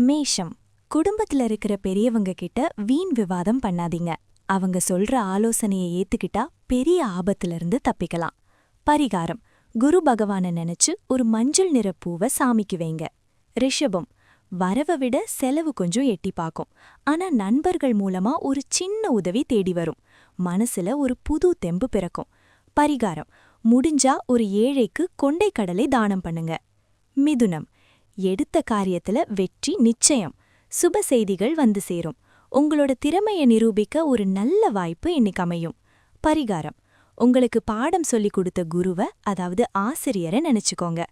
மேஷம். குடும்பத்துல இருக்கிற பெரியவங்க கிட்ட வீண் விவாதம் பண்ணாதீங்க. அவங்க சொல்ற ஆலோசனையை ஏத்துக்கிட்டா பெரிய ஆபத்துல இருந்து தப்பிக்கலாம். பரிகாரம். குரு பகவானை நினைச்சு ஒரு மஞ்சள் நிற பூவை சாமிக்கு வைங்க. ரிஷபம். வரவை விட செலவு கொஞ்சம் எட்டி பார்க்கும். ஆனா நண்பர்கள் மூலமா ஒரு சின்ன உதவி தேடி வரும். மனசுல ஒரு புது தெம்பு பிறக்கும். பரிகாரம். முடிஞ்சா ஒரு ஏழைக்கு கொண்டைக்கடலை தானம் பண்ணுங்க. மிதுனம். எடுத்த காரியத்துல வெற்றி நிச்சயம். சுப செய்திகள் வந்து சேரும். உங்களோட திறமையை நிரூபிக்க ஒரு நல்ல வாய்ப்பு இன்னைக்கு அமையும். பரிகாரம். உங்களுக்கு பாடம் சொல்லிக் கொடுத்த குருவ அதாவது ஆசிரியரை நினைச்சுக்கோங்க.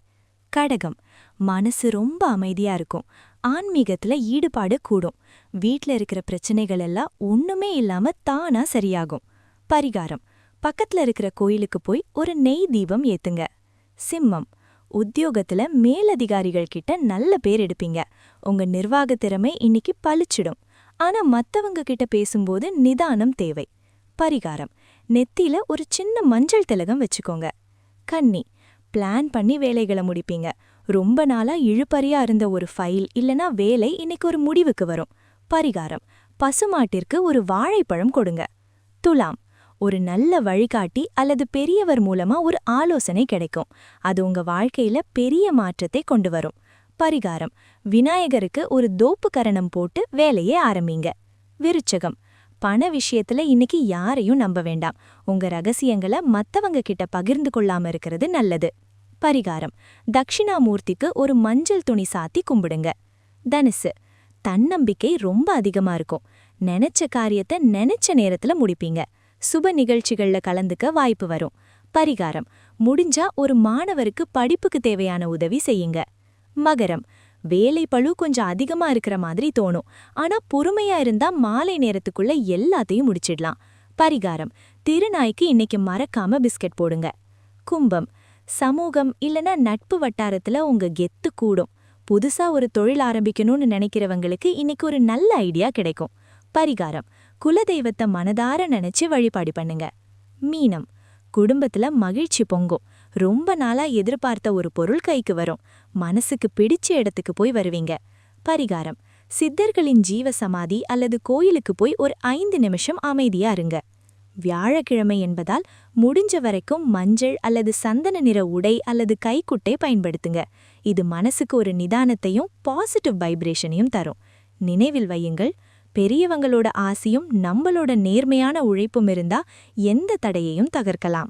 கடகம். மனசு ரொம்ப அமைதியா இருக்கும். ஆன்மீகத்துல ஈடுபாடு கூடும். வீட்ல இருக்கிற பிரச்சனைகள் எல்லாம் ஒண்ணுமே இல்லாம தானா சரியாகும். பரிகாரம். பக்கத்துல இருக்கிற கோயிலுக்கு போய் ஒரு நெய் தீபம் ஏத்துங்க. சிம்மம். உத்தியோகத்துல மேலதிகாரிகள் கிட்ட நல்ல பேர் எடுப்பீங்க. உங்க நிர்வாக திறமை இன்னைக்கு பளிச்சிடும். ஆனா மத்தவங்க கிட்ட பேசும்போது நிதானம் தேவை. பரிகாரம். நெத்தியில ஒரு சின்ன மஞ்சள் திலகம் வச்சுக்கோங்க. கன்னி பிளான் பண்ணி வேலைகளை முடிப்பீங்க. ரொம்ப நாளா இழுபறியா இருந்த ஒரு ஃபைல் இல்லனா வேலை இன்னைக்கு ஒரு முடிவுக்கு வரும். பரிகாரம். பசுமாட்டிற்கு ஒரு வாழைப்பழம் கொடுங்க. துலாம். ஒரு நல்ல வழிகாட்டி அல்லது பெரியவர் மூலமா ஒரு ஆலோசனை கிடைக்கும். அது உங்க வாழ்க்கையில பெரிய மாற்றத்தை கொண்டு வரும். பரிகாரம். விநாயகருக்கு ஒரு தோப்பு கரணம் போட்டு வேலையே ஆரம்பிங்க. விருச்சகம். பண விஷயத்துல இன்னைக்கு யாரையும் நம்ப வேண்டாம். உங்க ரகசியங்களை மத்தவங்க கிட்ட பகிர்ந்து கொள்ளாம இருக்கிறது நல்லது. பரிகாரம். தக்ஷிணாமூர்த்திக்கு ஒரு மஞ்சள் துணி சாத்தி கும்பிடுங்க. தனுசு. தன்னம்பிக்கை ரொம்ப அதிகமா இருக்கும். நினைச்ச காரியத்தை நினைச்ச நேரத்துல முடிப்பீங்க. சுப நிகழ்ச்சிகள்ல கலந்துக்க வாய்ப்பு வரும். பரிகாரம். முடிஞ்சா ஒரு மாணவருக்கு படிப்புக்கு தேவையான உதவி செய்யுங்க. மகரம். வேலை பழு கொஞ்சம் அதிகமா இருக்கிற மாதிரி தோணும். ஆனா பொறுமையா இருந்தா மாலை நேரத்துக்குள்ள எல்லாத்தையும் முடிச்சிடலாம். பரிகாரம். திருநாய்க்கு இன்னைக்கு மறக்காம பிஸ்கட் போடுங்க. கும்பம். சமூகம் இல்லனா நட்பு வட்டாரத்துல உங்க கெத்து கூடும். புதுசா ஒரு தொழில் ஆரம்பிக்கணும்னு நினைக்கிறவங்களுக்கு இன்னைக்கு ஒரு நல்ல ஐடியா கிடைக்கும். பரிகாரம். குலதெய்வத்தை மனதார நினைச்சு வழிபாடு பண்ணுங்க. மீனம். குடும்பத்துல மகிழ்ச்சி பொங்கும். ரொம்ப நாளா எதிர்பார்த்த ஒரு பொருள் கைக்கு வரும். மனசுக்கு பிடிச்ச இடத்துக்கு போய் வருவீங்க. பரிகாரம். சித்தர்களின் ஜீவ சமாதி அல்லது கோயிலுக்கு போய் ஒரு ஐந்து நிமிஷம் அமைதியா இருங்க. வியாழக்கிழமை என்பதால் முடிஞ்ச வரைக்கும் மஞ்சள் அல்லது சந்தன நிற உடை அல்லது கைக்குட்டை பயன்படுத்துங்க. இது மனசுக்கு ஒரு நிதானத்தையும் பாசிட்டிவ் வைப்ரேஷனையும் தரும். நினைவில் வையுங்கள். பெரியவங்களோட ஆசையும் நம்மளோட நேர்மையான உழைப்பும் இருந்தா எந்த தடையையும் தகர்க்கலாம்.